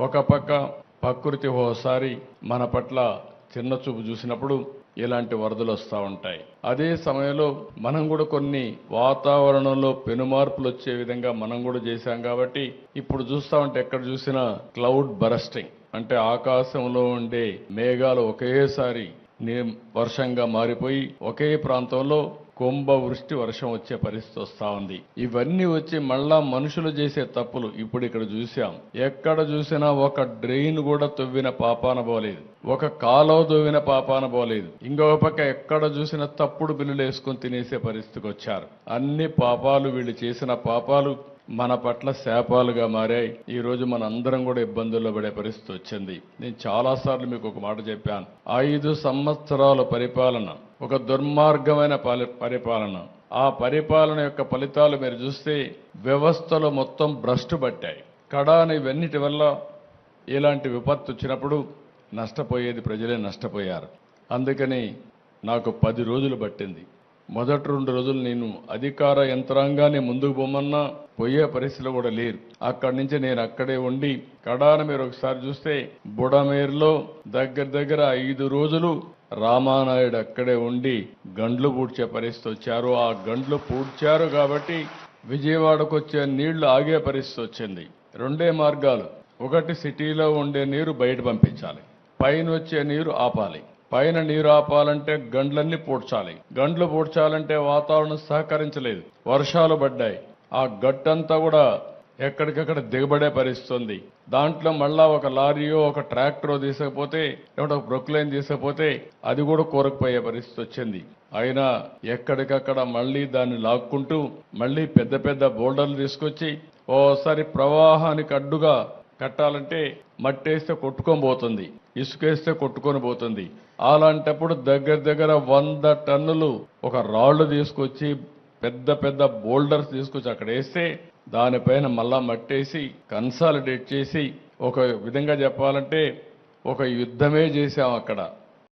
ఒక పక్క ప్రకృతి ఓసారి మన పట్ల చిన్న చూపు చూసినప్పుడు ఇలాంటి వరదలు వస్తూ ఉంటాయి. అదే సమయంలో మనం కూడా కొన్ని వాతావరణంలో పెనుమార్పులు వచ్చే విధంగా మనం కూడా చేశాం కాబట్టి ఇప్పుడు చూస్తా ఉంటే ఎక్కడ చూసినా క్లౌడ్ బరస్టింగ్ అంటే ఆకాశంలో ఉండే మేఘాలు ఒకేసారి వర్షంగా మారిపోయి ఒకే ప్రాంతంలో కుంభవృష్టి వర్షం వచ్చే పరిస్థితి వస్తా ఉంది. ఇవన్నీ వచ్చి మళ్ళా మనుషులు చేసే తప్పులు ఇప్పుడు ఇక్కడ చూసాం ఎక్కడ చూసినా ఒక డ్రెయిన్ కూడా తవ్విన పాపాన పోలేదు. ఒక కాలో తవ్విన పాపాన పోలేదు. ఇంకొక పక్క ఎక్కడ చూసినా తప్పుడు బిల్లులు వేసుకొని తినేసే పరిస్థితికి వచ్చారు. అన్ని పాపాలు వీళ్ళు చేసిన పాపాలు మన పట్ల శాపాలుగా మారాయి. ఈరోజు మన అందరం కూడా ఇబ్బందుల్లో పడే పరిస్థితి వచ్చింది. నేను చాలాసార్లు మీకు ఒక మాట చెప్పాను. ఐదు సంవత్సరాల పరిపాలన ఒక దుర్మార్గమైన పరిపాలన. ఆ పరిపాలన యొక్క ఫలితాలు మీరు చూస్తే వ్యవస్థలు మొత్తం భ్రష్టు పట్టాయి. కడాని ఇవన్నిటి వల్ల ఇలాంటి విపత్తు వచ్చినప్పుడు నష్టపోయేది ప్రజలే నష్టపోయారు. అందుకని నాకు పది రోజులు పట్టింది. మొదటి రెండు రోజులు నేను అధికార యంత్రాంగాన్ని ముందుకు పోమన్నా పోయే పరిస్థితులు కూడా లేరు. అక్కడి నుంచి నేను అక్కడే ఉండి కడాన మీరు ఒకసారి చూస్తే బుడమేరులో దగ్గర దగ్గర ఐదు రోజులు రామానాయుడు అక్కడే ఉండి గండ్లు పూడ్చే పరిస్థితి వచ్చారు. ఆ గండ్లు పూడ్చారు కాబట్టి విజయవాడకు వచ్చే నీళ్ళు ఆగే పరిస్థితి వచ్చింది. రెండే మార్గాలు. ఒకటి సిటీలో ఉండే నీరు బయట పంపించాలి. పైన వచ్చే నీరు ఆపాలి. పైన నీరు ఆపాలంటే గండ్లన్నీ పూడ్చాలి. గండ్లు పూడ్చాలంటే వాతావరణం సహకరించలేదు. వర్షాలు పడ్డాయి. ఆ గట్టంతా కూడా ఎక్కడికక్కడ దిగబడే పరిస్థితుంది దాంట్లో మళ్ళా ఒక లారీయో ఒక ట్రాక్టరో తీసుకపోతే లేకుంటే ఒక ప్రొక్లైన్ తీసుకపోతే అది కూడా కూరకుపోయే పరిస్థితి వచ్చింది. అయినా ఎక్కడికక్కడ మళ్ళీ దాన్ని లాక్కుంటూ మళ్ళీ పెద్ద పెద్ద బోల్డర్లు తీసుకొచ్చి ఓసారి ప్రవాహానికి అడ్డుగా కట్టాలంటే మట్టేస్తే కొట్టుకొని పోతుంది ఇసుకేస్తే కొట్టుకొని పోతుంది. అలాంటప్పుడు దగ్గర దగ్గర వంద టన్నులు ఒక రాళ్ళు తీసుకొచ్చి పెద్ద పెద్ద బోల్డర్స్ తీసుకొచ్చి అక్కడ వేస్తే దానిపైన మళ్ళా మట్టేసి కన్సాలిడేట్ చేసి ఒక విధంగా చెప్పాలంటే ఒక యుద్ధమే చేసాం అక్కడ.